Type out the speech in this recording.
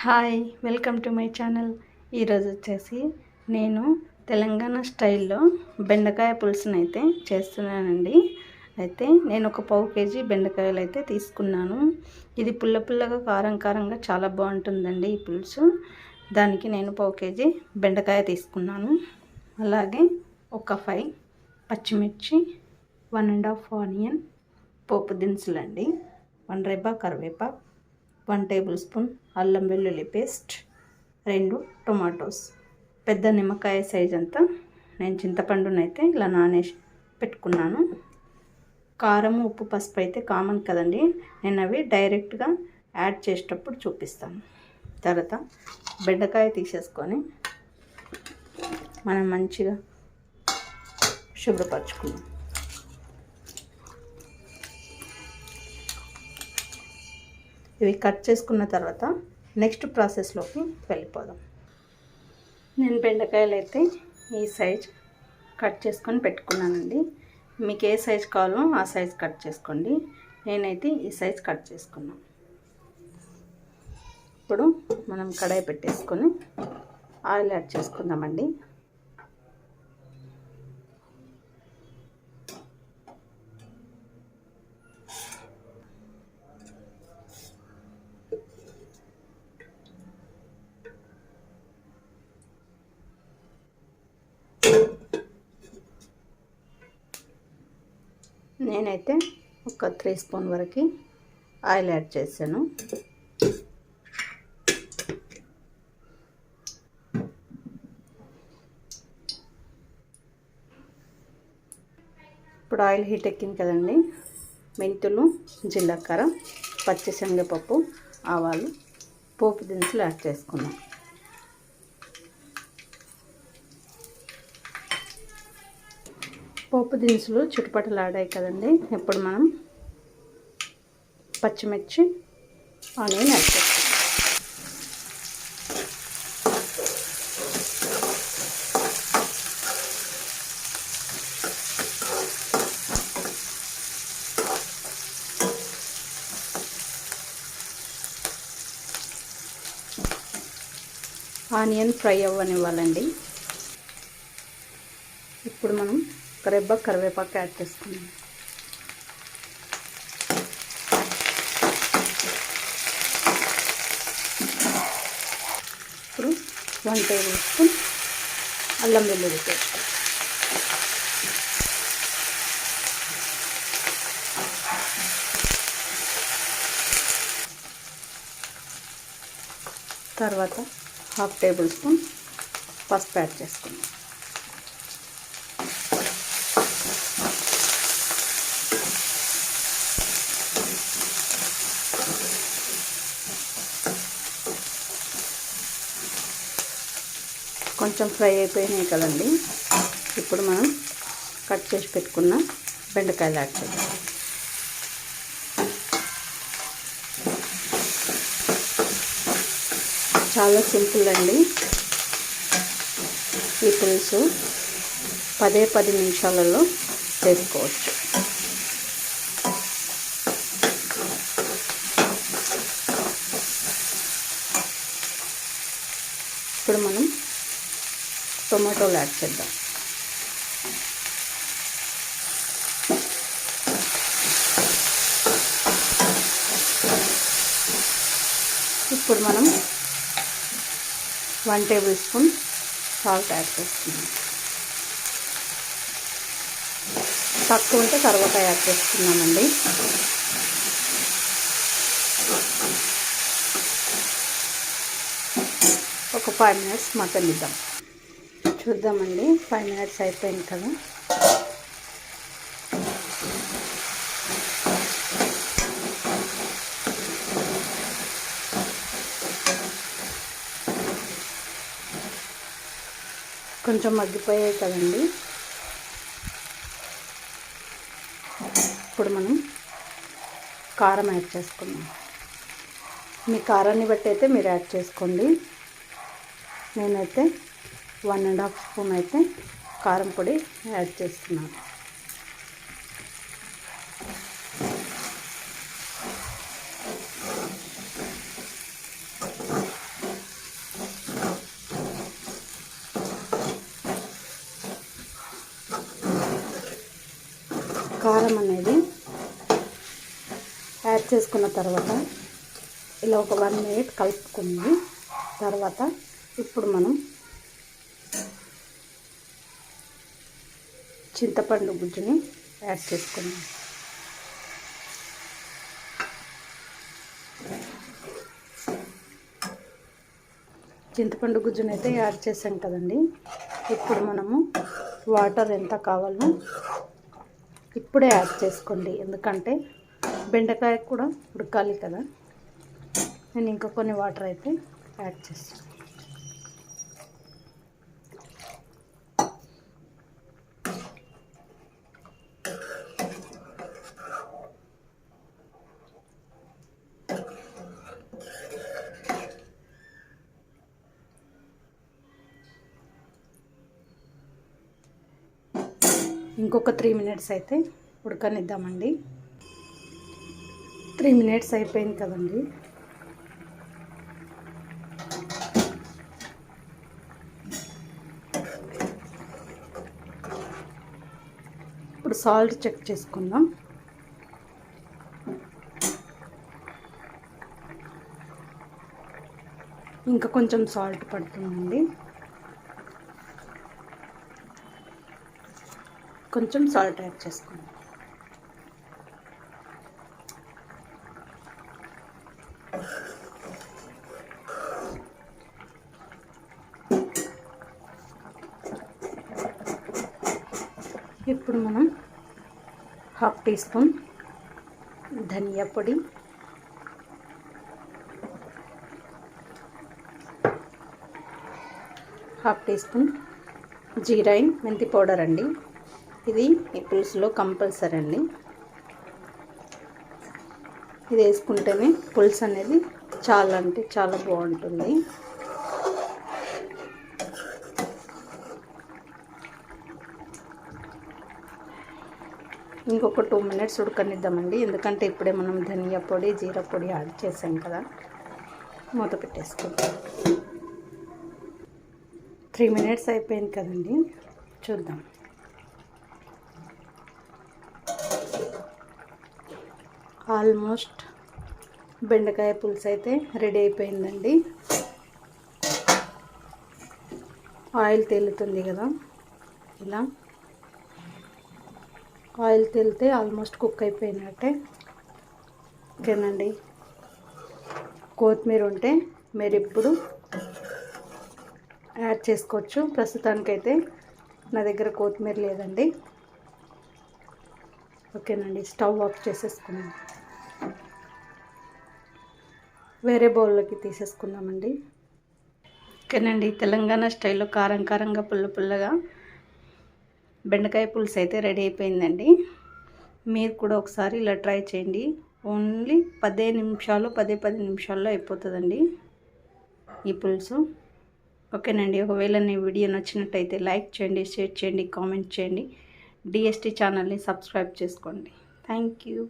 Hi welcome to my channel. ఈరోజు వచ్చేసి నేను తెలంగాణ స్టైల్లో బెండకాయ పులుసుని అయితే చేస్తున్నానండి. అయితే నేను ఒక పావు కేజీ బెండకాయలు అయితే తీసుకున్నాను. ఇది పుల్ల పుల్లగా కారం కారంగా చాలా బాగుంటుందండి ఈ పులుసు. దానికి నేను పావు కేజీ బెండకాయ తీసుకున్నాను. అలాగే ఒక ఫైవ్ పచ్చిమిర్చి వన్ అండ్ హాఫ్ ఆనియన్ పోపు దినుసులండి వన్ రెబ్బా కరివేపాకు వన్ టేబుల్ స్పూన్ అల్లం వెల్లుల్లి పేస్ట్ రెండు టొమాటోస్. పెద్ద నిమ్మకాయ సైజ్ అంతా. నేను చింతపండునైతే ఇలా నానేసి పెట్టుకున్నాను. కారం ఉప్పు పసుపు అయితే కామన్ కదండి. నేను అవి డైరెక్ట్గా యాడ్ చేసేటప్పుడు చూపిస్తాను. తర్వాత బెండకాయ తీసేసుకొని మనం మంచిగా శుభ్రపరచుకున్నాం ఇవి కట్ చేసుకున్న తర్వాత నెక్స్ట్ ప్రాసెస్లోకి వెళ్ళిపోదాం. నేను బెండకాయలు అయితే ఈ సైజ్ కట్ చేసుకొని పెట్టుకున్నానండి. మీకు ఏ సైజ్ కావాలో ఆ సైజ్ కట్ చేసుకోండి. నేనైతే ఈ సైజ్ కట్ చేసుకున్నాను ఇప్పుడు మనం కడాయి పెట్టేసుకొని ఆయిల్ యాడ్ చేసుకుందామండి. నేనైతే ఒక త్రీ స్పూన్ వరకు ఆయిల్ యాడ్ చేశాను. ఇప్పుడు ఆయిల్ హీట్ ఎక్కింది కదండి. మెంతులు జీలకర్ర పచ్చిశనగపప్పు ఆవాలు పోపు దినుసులు యాడ్ చేసుకున్నాం పోపు దినుసులు చుట్టుపట్టలాడాయి కదండి. ఇప్పుడు మనం పచ్చిమిర్చి ఆనియన్ యాడ్ చేస్తాం. ఆనియన్ ఫ్రై అవ్వనివ్వాలండి. ఇప్పుడు మనం ఒక రెబ్బ కరివేపాకు యాడ్ చేసుకున్నాం. ఇప్పుడు వన్ టేబుల్ స్పూన్ అల్లం వెల్లుల్లి పేస్ట్. తర్వాత హాఫ్ టేబుల్ స్పూన్ పసుపు యాడ్ చేసుకున్నాం. కొంచెం ఫ్రై అయిపోయినాయి కదండి. ఇప్పుడు మనం కట్ చేసి పెట్టుకున్న బెండకాయలు యాడ్ చేద్దాం. చాలా సింపుల్ అండి. ఈ పులుసు పదే పది నిమిషాలలో చేసుకోవచ్చు ఇప్పుడు మనం టొమాటోలు యాడ్ చేద్దాం. ఇప్పుడు మనం one table spoon salt add చేస్తున్నాం తక్కువ ఉంటే తర్వాత యాడ్ చేస్తున్నామండి ఒక ఫైవ్ మినిట్స్ మగ్గనిద్దాం చూద్దామండి. ఫైవ్ మినిట్స్ అయిపోయింది కదా. కొంచెం మగ్గిపోయాయి కదండి. ఇప్పుడు మనం కారం యాడ్ చేసుకుందాం. మీ కారాన్ని బట్టి అయితే మీరు యాడ్ చేసుకోండి. నేనైతే వన్ అండ్ హాఫ్ స్పూన్ అయితే కారం పొడి యాడ్ చేస్తున్నాను. కారం అనేది యాడ్ చేసుకున్న తర్వాత ఇలా ఒక వన్ మినిట్ కలుపుకుంది. తర్వాత ఇప్పుడు మనం చింతపండు గుజ్జుని యాడ్ చేసుకున్నాం. చింతపండు గుజ్జుని అయితే యాడ్ చేసాం కదండి. ఇప్పుడు మనము వాటర్ ఎంత కావాలో ఇప్పుడే యాడ్ చేసుకోండి. ఎందుకంటే బెండకాయ కూడా ఉడకాలి కదా. నేను ఇంకా కొన్ని వాటర్ అయితే యాడ్ చేస్తాను. ఇంకొక త్రీ మినిట్స్ అయితే ఉడకనిద్దామండి. త్రీ మినిట్స్ అయిపోయింది కదండి. ఇప్పుడు సాల్ట్ చెక్ చేసుకుందాం. ఇంకా కొంచెం సాల్ట్ పడుతుందండి. కొంచెం సాల్ట్ యాడ్ చేసుకోండి. ఇప్పుడు మనం హాఫ్ టీ స్పూన్ ధనియా పొడి హాఫ్ టీ స్పూన్ జీరాయిన్ మెంతి పౌడర్ అండి. ఇది ఈ పులుసులో కంపల్సరీ అండి. ఇది వేసుకుంటేనే పులుసు అనేది చాలా అంటే చాలా బాగుంటుంది. ఇంకొక టూ మినిట్స్ ఉడకనిద్దామండి. ఎందుకంటే ఇప్పుడే మనం ధనియా పొడి జీరా పొడి యాడ్ చేసాం కదా. మూత పెట్టేసుకుంటాం త్రీ మినిట్స్ అయిపోయింది కదండి. చూద్దాం. ఆల్మోస్ట్ బెండకాయ పులుసు అయితే రెడీ అయిపోయిందండి. ఆయిల్ తేలుతుంది కదా ఇలా. ఆయిల్ తేలితే ఆల్మోస్ట్ కుక్ అయిపోయినట్టే. ఓకేనండి. కొత్తిమీర ఉంటే మీరు ఇప్పుడు యాడ్ చేసుకోవచ్చు. ప్రస్తుతానికైతే నా దగ్గర కొత్తిమీర లేదండి. ఓకేనండి స్టవ్ ఆఫ్ చేసేసుకున్నాను. వేరే బౌల్లోకి తీసేసుకుందామండి. ఓకేనండి తెలంగాణ స్టైల్లో కారం కారంగా పుల్ల పుల్లగా బెండకాయ పులుసు అయితే రెడీ అయిపోయిందండి. మీరు కూడా ఒకసారి ఇలా ట్రై చేయండి. ఓన్లీ పదే నిమిషాలు పదే పది నిమిషాల్లో అయిపోతుందండి ఈ పులుసు. ఓకేనండి ఒకవేళ నీ వీడియో నచ్చినట్టయితే లైక్ చేయండి షేర్ చేయండి కామెంట్ చేయండి. డిఎస్టీ ఛానల్ని సబ్స్క్రైబ్ చేసుకోండి. Thank you.